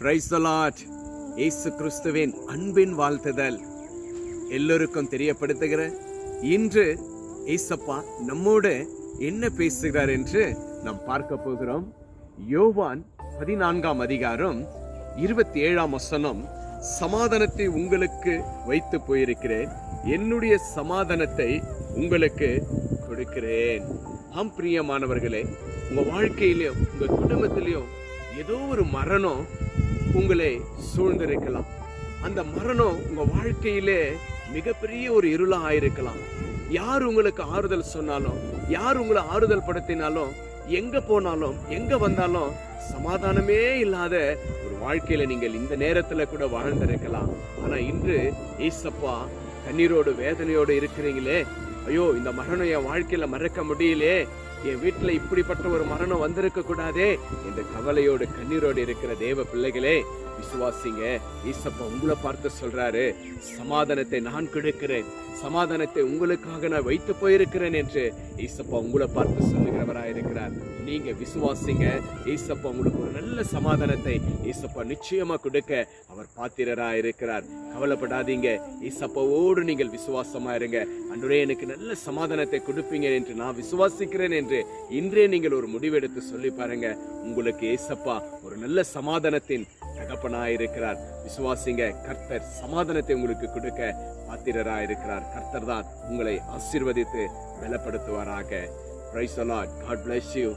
Price இயேசு கிறிஸ்துவின் அன்பின் வாழ்த்துதல் எல்லோருக்கும் தெரியப்படுத்துகிற இன்று ஏசப்பா நம்மோடு என்ன பேசுகிறார் என்று நாம் பார்க்க போகிறோம். யோவான் பதினான்காம் அதிகாரம் இருபத்தி ஏழாம் வசனம். சமாதானத்தை உங்களுக்கு வைத்து போயிருக்கிறேன். என்னுடைய சமாதானத்தை உங்களுக்கு கொடுக்கிறேன். ஆம் பிரியமானவர்களே உங்க வாழ்க்கையிலும் உங்க குடும்பத்திலையும் ஏதோ ஒரு மரணம் உங்களை சூழ்ந்திருக்கலாம். அந்த மரணம் உங்க வாழ்க்கையிலே மிகப்பெரிய ஒரு இருளா ஆயிருக்கலாம் யார் உங்களுக்கு ஆறுதல் சொன்னாலும் யார் உங்களை ஆறுதல் படுத்தினாலும் எங்க போனாலும் எங்க வந்தாலும் சமாதானமே இல்லாத ஒரு வாழ்க்கையில நீங்கள் இந்த நேரத்துல கூட வாழ்ந்திருக்கலாம். ஆனா இன்று ஏசப்பா கண்ணீரோடு வேதனையோடு இருக்கிறீங்களே. ஐயோ இந்த மரணம் என் வாழ்க்கையில மறக்க முடியலே என் வீட்டுல இப்படிப்பட்ட ஒரு மரணம் வந்திருக்க கூடாதே இந்த கவலையோடு கண்ணீரோடு இருக்கிற தேவ பிள்ளைகளே விசுவாசிங்க. ஈசப்ப உங்களை பார்த்து சொல்றாரு சமாதானத்தை நான் கொடுக்கிறேன். சமாதானத்தை உங்களுக்காக நான் வைத்து போயிருக்கிறேன் என்று ஈசப்பா உங்களை பார்த்து சொல்லுகிறவராய் இருக்கிறார். நீங்க விசுவாசிங்க. ஈசப்பா உங்களுக்கு ஒரு நல்ல சமாதானத்தை ஈசப்பா நிச்சயமா கொடுக்க அவர் பாத்திரரா இருக்கிறார். கவலைப்படாதீங்க. ஈசப்பாவோடு நீங்கள் விசுவாசமா இருங்க. அன்றுடைய எனக்கு நல்ல சமாதானத்தை கொடுப்பீங்க என்று நான் விசுவாசிக்கிறேன் என்று இன்றே நீங்கள் ஒரு முடிவெடுத்து சொல்லி பாருங்க. உங்களுக்கு ஏசப்பா ஒரு நல்ல சமாதானத்தின் தகப்பனாய் இருக்கிறார் விசுவாசிங்க கர்த்தர் சமாதானத்தை உங்களுக்கு கொடுக்க பாத்திரராய் இருக்கிறார் கர்த்தர் தான் உங்களை ஆசீர்வதித்து பலப்படுத்துவாராக. Praise the Lord God bless you